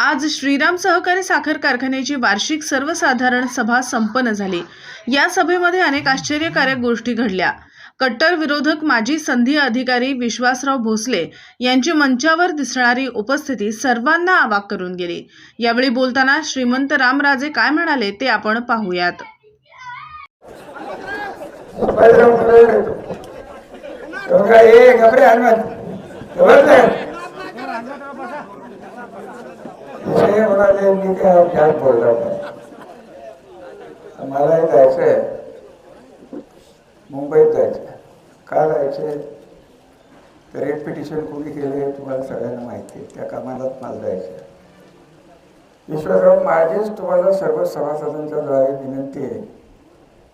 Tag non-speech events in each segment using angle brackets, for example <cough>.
आज श्रीराम सहकारी साखर कारखान्याची वार्षिक सर्वसाधारण सभा संपन्न झाली. या सभेमध्ये अनेक आश्चर्यकारक गोष्टी घडल्या. कट्टर विरोधक माजी संधी अधिकारी विश्वासराव भोसले यांची मंचावर दिसणारी उपस्थिती सर्वांना अवाक करून गेली. यावेळी बोलताना श्रीमंत रामराजे काय म्हणाले ते आपण पाहूयात. घबरे हनुमान म्हणाले मी काय काय बोललो नाही. मला आहे. मुंबईत जायचं का जायचे तर एक पिटिशन कोणी केले तुम्हाला सगळ्यांना माहिती आहे. त्या कामालाच मला जायचं विश्वासराव माझीच तुम्हाला सर्व सभासदांच्या द्वारे विनंती आहे.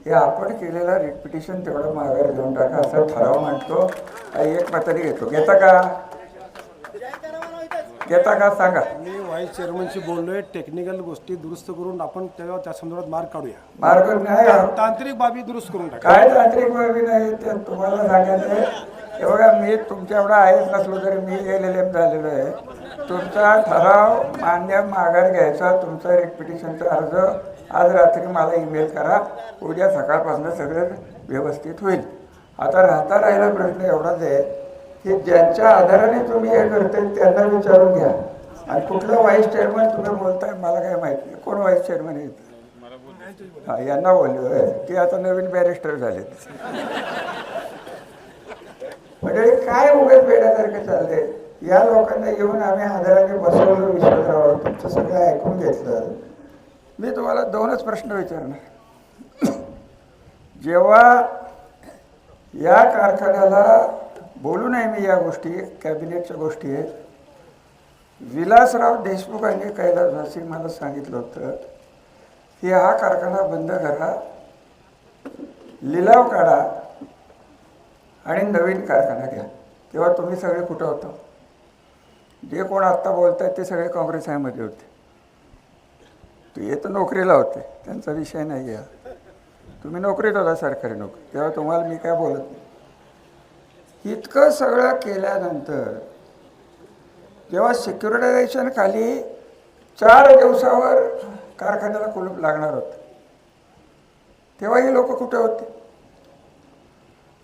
हे आपण केलेला रेड पिटिशन तेवढं माघार घेऊन टाका असा ठराव मांडतो आणि एक म्हातारी घेतो. घेता का? घेता का सांगा. मी व्हाईस चेअरमनशी बोललोय टेक्निकल गोष्टी दुरुस्त करून आपण तेव्हा त्या संदर्भात मार्ग काढूया. मार्ग नाही तांत्रिक बाबी दुरुस्त करून टाका. काय तांत्रिक बाबी नाही ते तुम्हाला सांगायचं आहे. हे बघा मी तुमच्या एवढा आहेच नसलो तरी मी एल एल एम झालेलो आहे. तुमचा ठराव मान्य माघार घ्यायचा. तुमचा रिट पिटिशनचा अर्ज आज रात्री मला ईमेल करा. उद्या सकाळपासून सगळं व्यवस्थित होईल. आता राहता राहिला प्रश्न एवढाच आहे. की ज्यांच्या आधाराने तुम्ही हे करताय त्यांना विचारून घ्या. आणि कुठलं व्हाईस चेअरमन तुम्ही बोलताय मला काय माहीत नाही. कोण व्हाईस चेअरमन आहेत हा यांना बोललो ते आता नवीन बॅरिस्टर झालेत. म्हणजे काय उगाच वेड्यासारखं चाललंय? या लोकांना येऊन आम्ही आधाराने बसवलं विश्वासराव तुमचं सगळं ऐकून घेतलं. मी तुम्हाला दोनच प्रश्न विचारणार. जेव्हा या कारखान्याला बोलू नये मी या गोष्टी कॅबिनेटच्या गोष्टी आहेत. विलासराव देशमुखांनी कैलासवासी मला सांगितलं होतं की हा कारखाना बंद करा लिलाव काढा आणि नवीन कारखाना घ्या. तेव्हा तुम्ही सगळे कुठं होतो? जे कोण आत्ता बोलत आहेत ते सगळे काँग्रेस आहेमध्ये होते. ते तर नोकरीला होते त्यांचा विषय नाही आहे. तुम्ही नोकरीत होता सरकारी नोकरी तेव्हा तुम्हाला मी काय बोलत नाही. इतकं सगळं केल्यानंतर जेव्हा सिक्युरिटायझेशन खाली चार दिवसावर कारखान्याला कुलूप लागणार होतं तेव्हा ही लोक कुठे होते?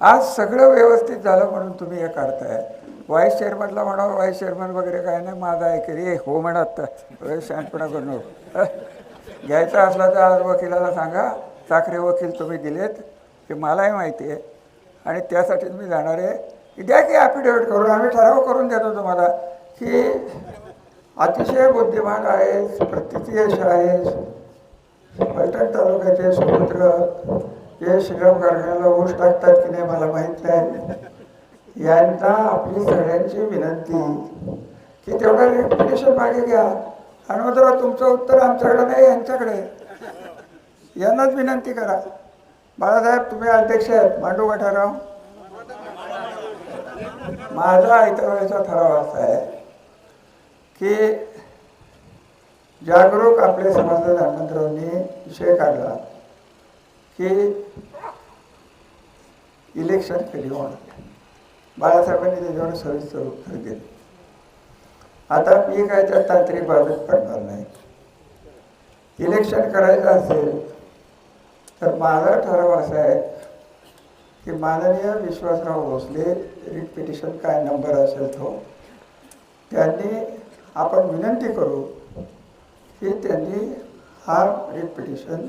आज सगळं व्यवस्थित झालं म्हणून तुम्ही हे करताय. व्हाईस चेअरमनला म्हणा व्हाईस चेअरमन वगैरे काय नाही माझा ऐकेल ए हो म्हणत आत्ता शहाणपणा करू <laughs> घ्यायचा असला तर आज वकिलाला सांगा साखरे वकील तुम्ही दिलेत ते मलाही माहिती आहे. आणि त्यासाठीच मी जाणार आहे की द्या की ॲफिडेव्हिट करून आम्ही ठराव करून देतो तुम्हाला की अतिशय बुद्धिमान आहेस प्रतियश आहेस पैठण तालुक्याचे सुपुत्र हे श्रीराम कारखान्याला ऊस टाकतात की नाही मला माहीत नाही. यांना आपली सगळ्यांची विनंती की तेवढं रेप्युटेशन मागे घ्या. आणि मग तुमचं उत्तर आमच्याकडे नाही यांच्याकडे. यांनाच विनंती करा. बाळासाहेब तुम्ही अध्यक्ष आहेत. मांडू का ठराव माझा ऐतवेळेचा ठराव असा आहे की जागरूक आपले समाजात हनुमंतरावनी विषय काढला की इलेक्शन कधी होणार? बाळासाहेबांनी त्याच्यावर सविस्तर उत्तर दिले. आता मी काय त्या तांत्रिक बाबीत पडणार नाही. इलेक्शन करायचं असेल तर माझा ठराव असा आहे की माननीय विश्वासराव भोसले रिट पिटिशन काय नंबर असेल तो त्यांनी आपण विनंती करू की त्यांनी हा रिट पिटिशन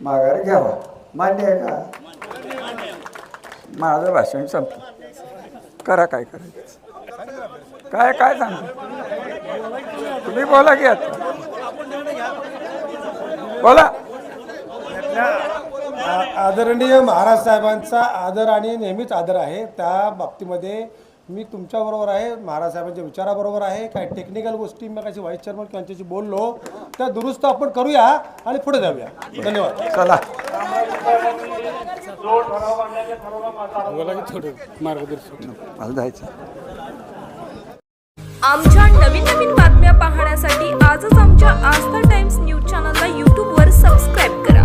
माघार घ्यावा. मान्य आहे का? माझं भाषण संपलं. करा काय करायचं. काय काय सांगतो तुम्ही बोला की आता. बोला. आ- आदरणीय महाराज साहेबांचा आदर आणि नेहमीच आदर आहे. त्या बाबतीमध्ये मी तुमच्याबरोबर आहे महाराज साहेबांच्या विचाराबरोबर आहे. काही टेक्निकल गोष्टी मी कशी व्हाईस चेअरमन यांच्याशी बोललो त्या दुरुस्त आपण करूया आणि पुढे जाऊया. धन्यवाद. चला. आमच्या नवीन नवीन बातम्या पाहण्यासाठी आजच आमच्या आस्था टाइम्स न्यूज चॅनलला यूट्यूबवर सबस्क्राईब करा.